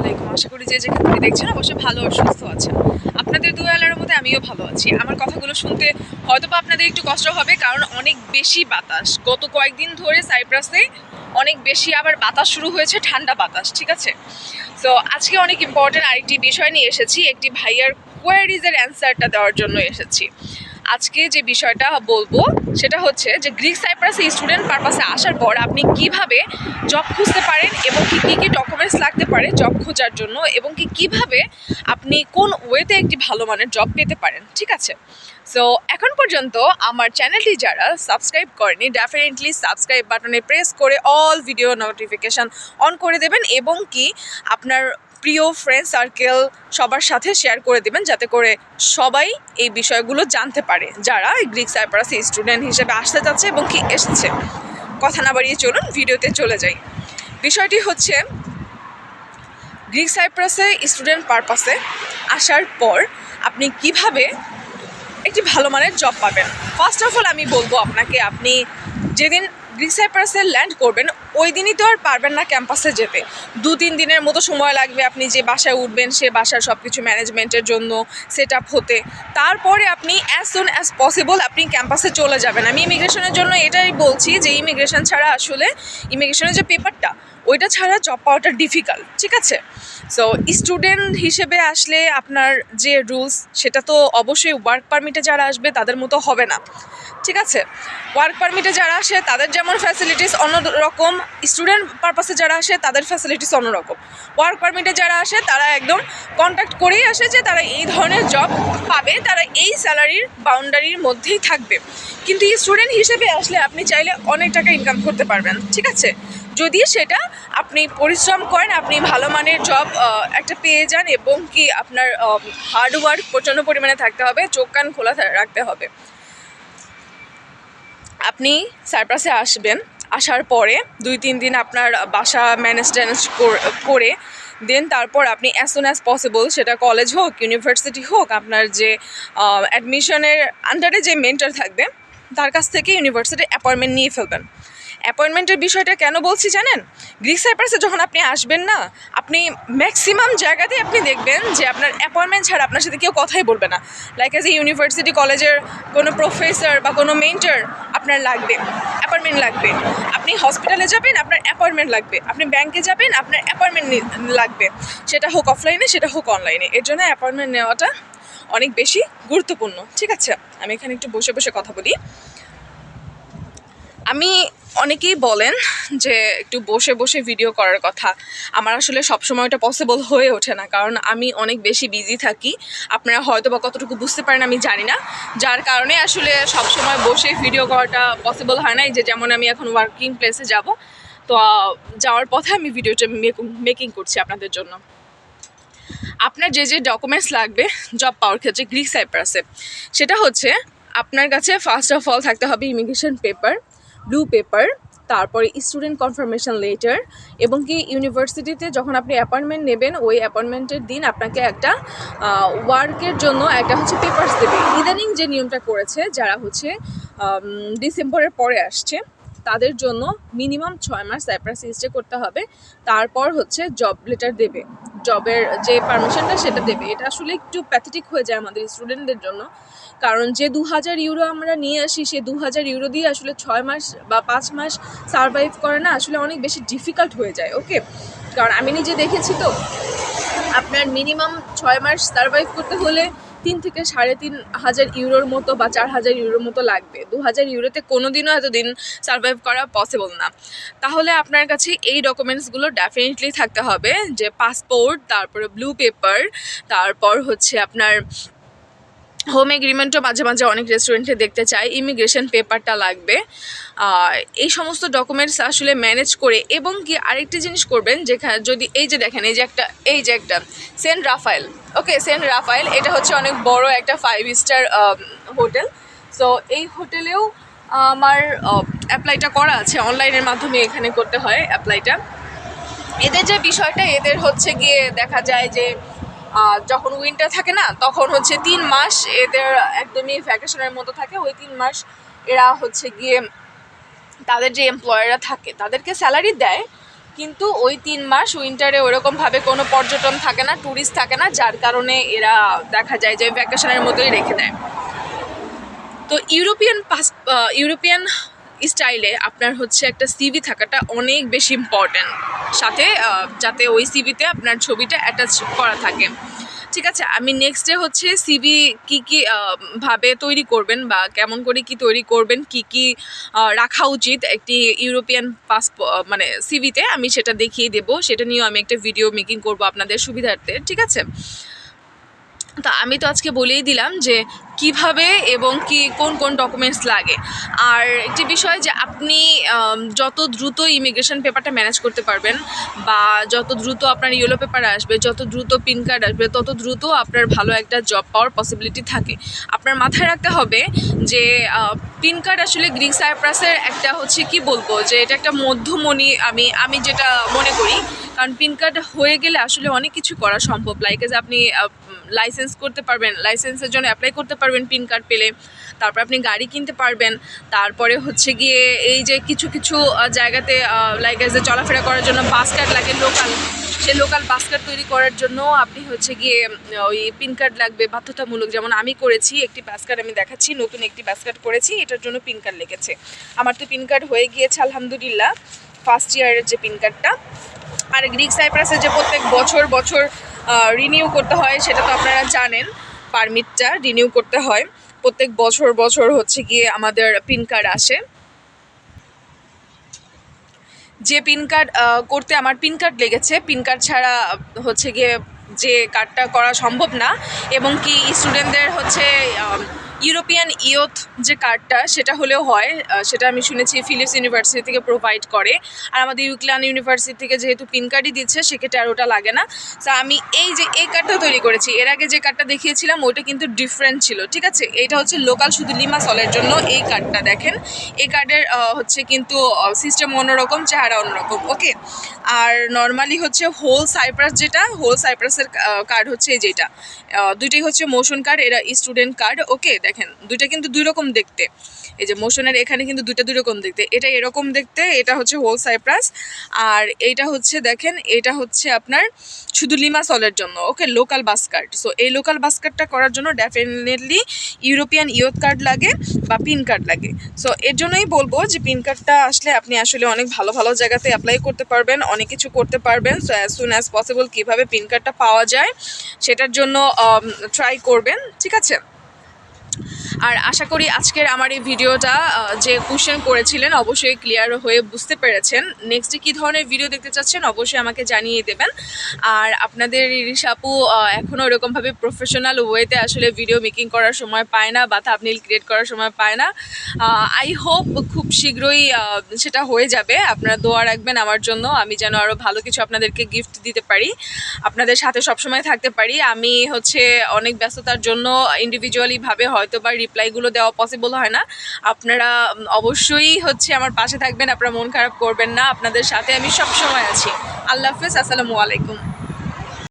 আলাইকুম। আশা করি যে যেখান থেকে দেখছেন অবশ্যই ভালো আর সুস্থ আছেন। আপনাদের দুয়ালার মধ্যে আমিও ভালো আছি। আমার কথাগুলো শুনতে হয়তো বা আপনাদের একটু কষ্ট হবে, কারণ অনেক বেশি বাতাস। গত কয়েকদিন ধরে সাইপ্রাসে অনেক বেশি আবার বাতাস শুরু হয়েছে, ঠান্ডা বাতাস, ঠিক আছে? তো আজকে অনেক ইম্পর্টেন্ট আরেকটি বিষয় নিয়ে এসেছি। একটি ভাইয়ার কোয়ারিজের অ্যান্সারটা দেওয়ার জন্য এসেছি। আজকে যে বিষয়টা বলব, সেটা হচ্ছে যে গ্রিক সাইপ্রাসে স্টুডেন্ট পারপাসে আসার পর আপনি কীভাবে জব খুঁজতে পারেন এবং কি, কী কী ডকুমেন্টস লাগতে পারে জব খোঁজার জন্য এবং কি, কীভাবে আপনি কোন ওয়েতে একটি ভালো মানের জব পেতে পারেন, ঠিক আছে? সো এখন পর্যন্ত আমার চ্যানেলটি যারা সাবস্ক্রাইব করেনি ডেফিনেটলি সাবস্ক্রাইব বাটনে প্রেস করে অল ভিডিও নোটিফিকেশান অন করে দেবেন এবং কি আপনার প্রিয় ফ্রেন্ড সার্কেল সবার সাথে শেয়ার করে দেবেন যাতে করে সবাই এই বিষয়গুলো জানতে পারে। যারা গ্রিক সাইপ্রাসে স্টুডেন্ট হিসেবে আসতে চাচ্ছে এবং কি এসেছে। কথা না বাড়িয়ে চলুন, ভিডিওতে চলে যাই। বিষয়টি হচ্ছে গ্রিক সাইপ্রাসে স্টুডেন্ট পারপাসে আসার পর আপনি কীভাবে একটি ভালো মানের জব পাবেন? ফার্স্ট অফ অল আমি বলব আপনাকে, আপনি যেদিন গ্রিক সাইপ্রাসে ল্যান্ড করবেন, ওই দিনই তো আর পারবেন না ক্যাম্পাসে যেতে। দু তিন দিনের মতো সময় লাগবে আপনি যে বাসায় উঠবেন, সে বাসার সব কিছু ম্যানেজমেন্টের জন্য সেট হতে। তারপরে আপনি অ্যাজ সুন অ্যাজ পসিবল আপনি ক্যাম্পাসে চলে যাবেন। আমি ইমিগ্রেশনের জন্য এটাই বলছি যে ইমিগ্রেশন ছাড়া আসলে, ইমিগ্রেশনের যে পেপারটা, ওইটা ছাড়া জব পাওয়াটা ডিফিকাল্ট ঠিক আছে? সো স্টুডেন্ট হিসেবে আসলে আপনার যে রুলস সেটা তো অবশ্যই ওয়ার্ক পারমিটে যারা আসবে, তাদের মতো হবে না। ঠিক আছে? ওয়ার্ক পারমিটে যারা আসে, তাদের যেমন ফ্যাসিলিটিস অন্য রকম স্টুডেন্ট পারপাসে যারা আসে, তাদের ফ্যাসিলিটিস অন্যরকম। ওয়ার্ক পারমিটে যারা আসে, তারা একদম কন্ট্যাক্ট করেই আসে যে তারা এই ধরনের জব পাবে, তারা এই স্যালারির বাউন্ডারির মধ্যেই থাকবে। কিন্তু স্টুডেন্ট হিসেবে আসলে আপনি চাইলে অনেক টাকা ইনকাম করতে পারবেন, ঠিক আছে? যদি সেটা আপনি পরিশ্রম করেন, আপনি ভালো মানের জব একটা পেয়ে যান এবং কি আপনার হার্ড ওয়ার্ক প্রচণ্ড পরিমাণে থাকতে হবে, চোখ কান খোলা রাখতে হবে। আপনি সারপ্রাসে আসবেন, আসার পরে দুই তিন দিন আপনার বাসা ম্যানেজ ট্যানেজ করে দেন, তারপর আপনি অ্যাজ সুন অ্যাজ পসিবল সেটা কলেজ হোক ইউনিভার্সিটি হোক, আপনার যে অ্যাডমিশনের আন্ডারে যে মেন্টার থাকবে, তার কাছ থেকে ইউনিভার্সিটি অ্যাপয়েন্টমেন্ট নিয়ে ফেলবেন। অ্যাপয়েন্টমেন্টের বিষয়টা কেন বলছি জানেন? গ্রিক সাইপ্রাসে যখন আপনি আসবেন না, আপনি ম্যাক্সিমাম জায়গাতেই আপনি দেখবেন যে আপনার অ্যাপয়েন্টমেন্ট ছাড়া আপনার সাথে কেউ কথাই বলবে না। লাইক এজ এ ইউনিভার্সিটি কলেজের কোনো প্রফেসর বা কোনো মেন্টার আপনার লাগবে অ্যাপয়েন্টমেন্ট লাগবে। আপনি হসপিটালে যাবেন, আপনার অ্যাপয়েন্টমেন্ট লাগবে। আপনি ব্যাংকে যাবেন, আপনার অ্যাপয়েন্টমেন্ট লাগবে। সেটা হোক অফলাইনে সেটা হোক অনলাইনে এর জন্য অ্যাপয়েন্টমেন্ট নেওয়াটা অনেক বেশি গুরুত্বপূর্ণ। ঠিক আছে? আমি এখানে একটু বসে বসে কথা বলি। আমি অনেকেই বলেন যে একটু বসে বসে ভিডিও করার কথা। আমার আসলে সবসময় ওটা পসিবল হয়ে ওঠে না, কারণ আমি অনেক বেশি বিজি থাকি। আপনারা হয়তো বা কতটুকু বুঝতে পারেন আমি জানি না। যার কারণে আসলে সবসময় বসে ভিডিও করাটা পসিবল হয় না যে যেমন আমি এখন ওয়ার্কিং প্লেসে যাব। তো যাওয়ার পথে আমি ভিডিওটা মেকিং করছি আপনাদের জন্য। আপনার যে যে ডকুমেন্টস লাগবে জব পাওয়ার ক্ষেত্রে গ্রিক সাইপ্রাসে সেটা হচ্ছে, আপনার কাছে ফার্স্ট অফ অল থাকতে হবে ইমিগ্রেশন পেপার ব্লু পেপার তারপরে স্টুডেন্ট কনফার্মেশন লেটার এবং কি ইউনিভার্সিটিতে যখন আপনি অ্যাপয়েন্টমেন্ট নেবেন, ওই অ্যাপয়েন্টমেন্টের দিন আপনাকে একটা ওয়ার্কের জন্য একটা হচ্ছে পেপার্স দেবে। ইদানিং যে নিয়মটা করেছে, যারা হচ্ছে ডিসেম্বরের পরে আসছে, তাদের জন্য মিনিমাম ছয় মাস সাইপ্রাসে স্টে করতে হবে, তারপর হচ্ছে জব লেটার দেবে। জবের যে পারমিশনটা সেটা দেবে। এটা আসলে একটু প্যাথেটিক হয়ে যায় আমাদের স্টুডেন্টদের জন্য। কারণ যে দু হাজার ইউরো আমরা নিয়ে আসি, সে দু হাজার ইউরো দিয়ে আসলে ছয় মাস বা পাঁচ মাস সারভাইভ করে না, আসলে অনেক বেশি ডিফিকাল্ট হয়ে যায় ওকে কারণ আমি নিজে দেখেছি তো, আপনার মিনিমাম ছয় মাস সারভাইভ করতে হলে তিন থেকে সাড়ে তিন হাজার ইউরোর মতো বা চার হাজার ইউরোর মতো লাগবে। দু হাজার ইউরোতে কোনো দিনও এতদিন সারভাইভ করা পসিবল না। তাহলে আপনার কাছে এই ডকুমেন্টসগুলো ডেফিনেটলি থাকতে হবে, যে পাসপোর্ট তারপরে ব্লু পেপার তারপর হচ্ছে আপনার হোম এগ্রিমেন্টও মাঝে মাঝে অনেক রেস্টুরেন্টে দেখতে চাই। ইমিগ্রেশন পেপারটা লাগবে। এই সমস্ত ডকুমেন্টস আসলে ম্যানেজ করে এবং কি আরেকটি জিনিস করবেন যেখানে যদি এই যে দেখেন, এই যে একটা, এই যে একটা saint Raphael okay saint Raphael এটা হচ্ছে অনেক বড় একটা ফাইভ স্টার হোটেল সো এই হোটেলেও আমার অ্যাপ্লাইটা করা আছে। অনলাইনের মাধ্যমে এখানে করতে হয় অ্যাপ্লাইটা এদের যে বিষয়টা, এদের হচ্ছে গিয়ে দেখা যায় যে যখন উইন্টার থাকে না, তখন হচ্ছে তিন মাস এদের একদমই ভ্যাকেশনের মতো থাকে। ওই তিন মাস এরা হচ্ছে গিয়ে তাদের যে এমপ্লয়াররা থাকে, তাদেরকে স্যালারি দেয়। কিন্তু ওই তিন মাস উইন্টারে ওরকমভাবে কোনো পর্যটন থাকে না ট্যুরিস্ট থাকে না, যার কারণে এরা দেখা যায় যে ভ্যাকেশনের মতোই রেখে দেয়। তো ইউরোপিয়ান পাস ইউরোপিয়ান স্টাইলে আপনার হচ্ছে একটা সিভি থাকাটা অনেক বেশি ইম্পর্ট্যান্ট সাথে যাতে ওই সিভিতে আপনার ছবিটা অ্যাটাচ করা থাকে। ঠিক আছে, আমি নেক্সট ডে হচ্ছে সিভি কি কি ভাবে তৈরি করবেন বা কেমন করে কি তৈরি করবেন, কি কি রাখা উচিত একটি ইউরোপিয়ান পাসপ মানে সিভিতে আমি সেটা দেখিয়ে দেব। সেটা নিয়েও আমি একটা ভিডিও মেকিং করব আপনাদের সুবিধার্থে, ঠিক আছে? তা আমি তো আজকে বলেই দিলাম যে কীভাবে এবং কি কোন কোন ডকুমেন্টস লাগে। আর একটি বিষয় যে আপনি যত দ্রুত ইমিগ্রেশন পেপারটা ম্যানেজ করতে পারবেন বা যত দ্রুত আপনার ইয়েলো পেপার আসবে, যত দ্রুত পিন কার্ড আসবে, তত দ্রুত আপনার ভালো একটা জব পাওয়ার পসিবিলিটি থাকে। আপনার মাথায় রাখতে হবে যে পিন কার্ড আসলে গ্রিক সাইপ্রাসের একটা হচ্ছে কি বলব, যে এটা একটা মধ্যমণি, আমি আমি যেটা মনে করি। কারণ পিন কার্ড হয়ে গেলে আসলে অনেক কিছু করা সম্ভব। লাইক আপনি লাইসেন্স করতে পারবেন লাইসেন্সের জন্য অ্যাপ্লাই করতে পারবেন পিন কার্ড পেলে। তারপর আপনি গাড়ি কিনতে পারবেন। তারপরে হচ্ছে গিয়ে এই যে কিছু কিছু জায়গাতে লাইক যে চলাফেরা করার জন্য বাস কার্ড লাগে লোকাল সে লোকাল বাস কার্ড তৈরি করার জন্য আপনি হচ্ছে গিয়ে ওই পিন কার্ড লাগবে। বাধ্যতামূলক যেমন আমি করেছি, একটি বাস কার্ড আমি দেখাচ্ছি, নতুন একটি বাস কার্ড করেছি এটার জন্য পিন কার্ড লেগেছে। আমার তো পিন কার্ড হয়ে গিয়েছে, আলহামদুলিল্লাহ। ফার্স্ট ইয়ারের যে পিন কার্ডটা আর গ্রিক সাইপ্রাসে যে প্রত্যেক বছর বছর রিনিউ করতে হয়, সেটা তো আপনারা জানেন। পারমিটটা রিনিউ করতে হয়। প্রত্যেক বছর বছর হচ্ছে গিয়ে আমাদের পিন কার্ড আসে। যে পিন কার্ড করতে আমার পিন কার্ড লেগেছে পিন কার্ড ছাড়া হচ্ছে গিয়ে যে কার্ডটা করা সম্ভব না। এবং কি স্টুডেন্টদের হচ্ছে ইউরোপিয়ান ইয়থ যে কার্ডটা সেটা হলেও হয় সেটা আমি শুনেছি ফিলিপস ইউনিভার্সিটি থেকে প্রোভাইড করে। আর আমাদের ইউক্লান ইউনিভার্সিটি থেকে যেহেতু পিন কার্ডই দিচ্ছে, সেক্ষেত্রে আর ওটা লাগে না। তা আমি এই যে, এই কার্ডটা তৈরি করেছি, এর আগে যে কার্ডটা দেখিয়েছিলাম, ওইটা কিন্তু ডিফারেন্ট ছিল, ঠিক আছে? এটা হচ্ছে লোকাল শুধু লিমা সলের জন্য এই কার্ডটা দেখেন। এই কার্ডের হচ্ছে কিন্তু সিস্টেম অন্যরকম, চেহারা অন্যরকম ওকে আর নর্মালি হচ্ছে হোল সাইপ্রাস যেটা হোল সাইপ্রাসের কার্ড হচ্ছে এই যেটা। দুইটাই হচ্ছে মোশন কার্ড এরা স্টুডেন্ট কার্ড ওকে দেখেন, দুইটা কিন্তু দুই রকম দেখতে। এই যে মোশনের এখানে কিন্তু দুইটা দুই রকম দেখতে। এটা এরকম দেখতে, এটা হচ্ছে হোল সাইপ্রাস আর এইটা হচ্ছে দেখেন, এটা হচ্ছে আপনার শুধু লিমা সলের জন্য okay local bus card. So এই লোকাল বাস কার্ডটা করার জন্য ডেফিনেটলি ইউরোপিয়ান ইয়থ কার্ড লাগে বা পিন কার্ড লাগে। সো এর জন্যই বলব যে পিন কার্ডটা আসলে আপনি আসলে অনেক ভালো ভালো জায়গাতে অ্যাপ্লাই করতে পারবেন, অনেক কিছু করতে পারবেন। So as soon as possible কীভাবে পিন কার্ডটা পাওয়া যায়, সেটার জন্য ট্রাই করবেন, ঠিক আছে? আর আশা করি আজকের আমার এই ভিডিওটা যে কোশ্চেন করেছিলেন অবশ্যই ক্লিয়ার হয়ে বুঝতে পেরেছেন। নেক্সটে কী ধরনের ভিডিও দেখতে চাচ্ছেন অবশ্যই আমাকে জানিয়ে দেবেন। আর আপনাদের আপু এখনও এরকমভাবে প্রফেশনাল ওয়েতে আসলে ভিডিও মেকিং করার সময় পায় না বা থাপনিল ক্রিয়েট করার সময় পায় না। আই হোপ খুব শীঘ্রই সেটা হয়ে যাবে। আপনারা দোয়া রাখবেন আমার জন্য। আমি যেন আরও ভালো কিছু আপনাদেরকে গিফট দিতে পারি। আপনাদের সাথে সবসময় থাকতে পারি। আমি হচ্ছে অনেক ব্যস্ততার জন্য ইন্ডিভিজুয়ালিভাবে হয়তো বা রিপ্লাইগুলো দেওয়া পসিবল হয় না। আপনারা অবশ্যই হচ্ছে আমার পাশে থাকবেন, আপনারা মন খারাপ করবেন না। আপনাদের সাথে আমি সবসময় আছি। আল্লাহ হাফেজ, আসসালামু আলাইকুম।